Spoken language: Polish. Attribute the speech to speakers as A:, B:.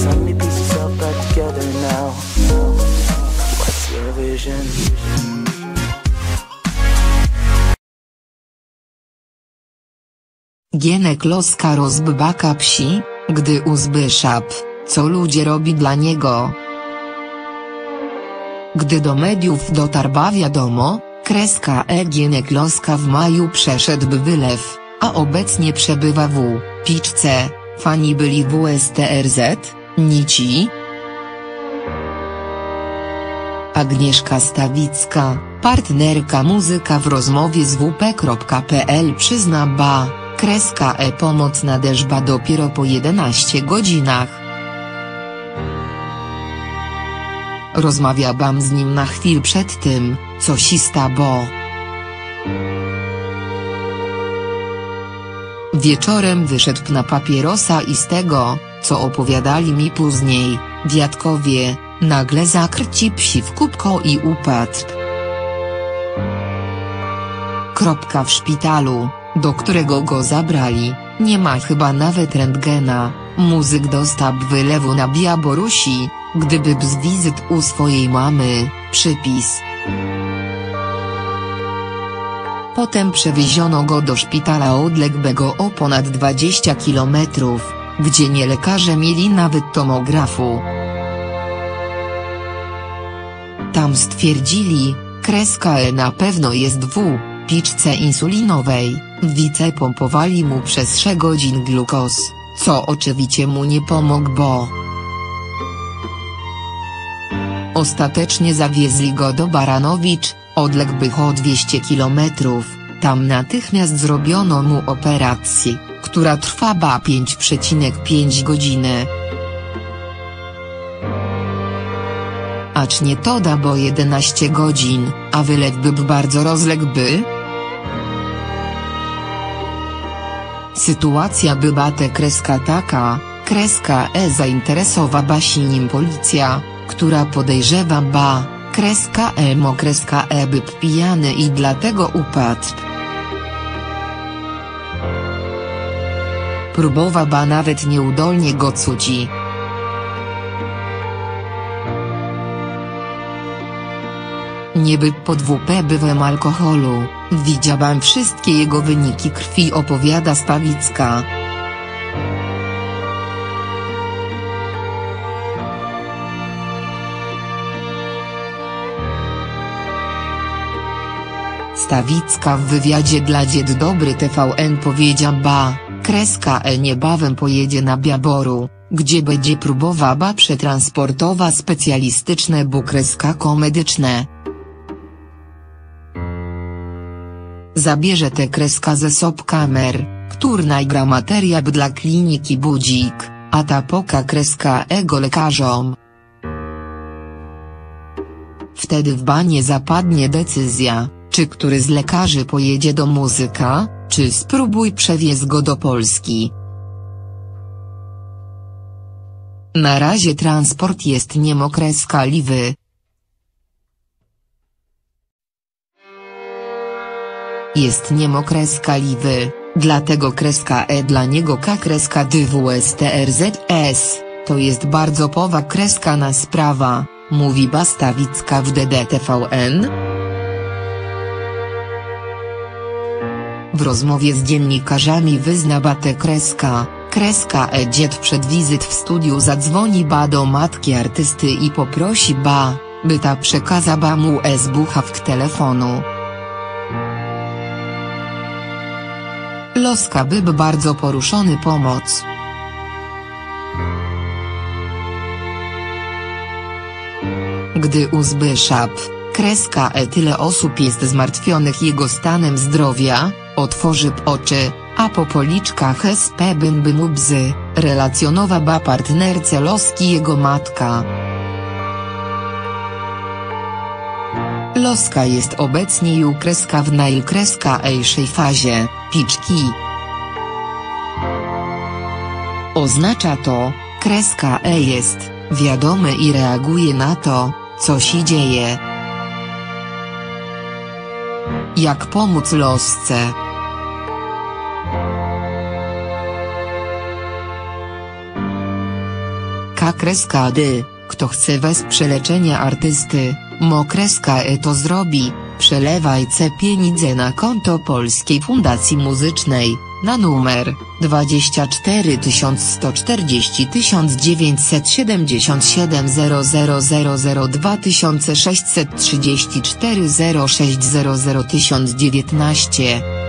A: Let me piece yourself back together now. What's your vision?
B: Gienek loska rozbaka psi, gdy uzbyszap, co ludzie robi dla niego. Gdy do mediów dotarła wiadomo, kreska E Gienek loska w maju przeszedł wylew, a obecnie przebywa w piczce, fani byli WSTRZ, nici. Agnieszka Stawicka, partnerka muzyka w rozmowie z wp.pl przyzna ba, kreska e pomoc nadeszła dopiero po 11 godzinach. Rozmawiałam z nim na chwilę przed tym, co sista bo. Wieczorem wyszedł na papierosa i z tego, co opowiadali mi później, dziadkowie, nagle zakrci psi w kubko i upadł. Kropka w szpitalu, do którego go zabrali, nie ma chyba nawet rentgena, muzyk dostał wylewu na Białorusi, gdyby z wizyt u swojej mamy, przypis. Potem przewieziono go do szpitala odległego o ponad 20 kilometrów, gdzie nie lekarze mieli nawet tomografu. Tam stwierdzili, kreska E na pewno jest w piczce insulinowej, wice pompowali mu przez 3 godzin glukos, co oczywiście mu nie pomógł bo... Ostatecznie zawieźli go do Baranowicz, odległych o 200 kilometrów, tam natychmiast zrobiono mu operację, która trwała 5,5 godziny. Acz nie to da bo 11 godzin, a wylew był bardzo rozległy? Sytuacja była te kreska taka, kreska E zainteresowała się nim policja, która podejrzewa ba, kreska E mo kreska E był pijany i dlatego upadł. Próbowała nawet nieudolnie go cuci. Niby pod WP bywem alkoholu, widziałam wszystkie jego wyniki krwi opowiada Stawicka. Stawicka w wywiadzie dla Dzied Dobry TVN powiedziała ba, kreska E niebawem pojedzie na Biaboru, gdzie będzie próbowała przetransportowa specjalistyczne bukreska komedyczne. Zabierze te kreska ze sob kamer, który nagra materiał dla kliniki Budzik, a ta poka kreska ego lekarzom. Wtedy w banie zapadnie decyzja, czy który z lekarzy pojedzie do muzyka, czy spróbuj przewieźć go do Polski. Na razie transport jest niemokreska-liwy. Jest niemokreska-liwy, dlatego kreska E dla niego K kreska DWSTRZS, to jest bardzo powa kreska na sprawa, mówi Bastawicka w DDTVN. W rozmowie z dziennikarzami wyzna Batę Kreska, Kreska E dzied przed wizyt w studiu zadzwoni ba do matki artysty i poprosi ba, by ta przekazała mu słuchawk telefonu. Loska był bardzo poruszony pomoc. Gdy uzbyszap, kreska e tyle osób jest zmartwionych jego stanem zdrowia, otworzy oczy, a po policzkach SP bym by mu bzy, relacjonowa partnerce Loski jego matka. Loska jest obecnie ju kreska w najkreskaejszej fazie, piczki. Oznacza to, kreska E jest, wiadomy i reaguje na to, co się dzieje. Jak pomóc losce? K kto chce wesprze leczenie artysty, mo kreska e to zrobi, przelewaj C pieniądze na konto Polskiej Fundacji Muzycznej, na numer 24 140 1977 0000 2634 0600 1019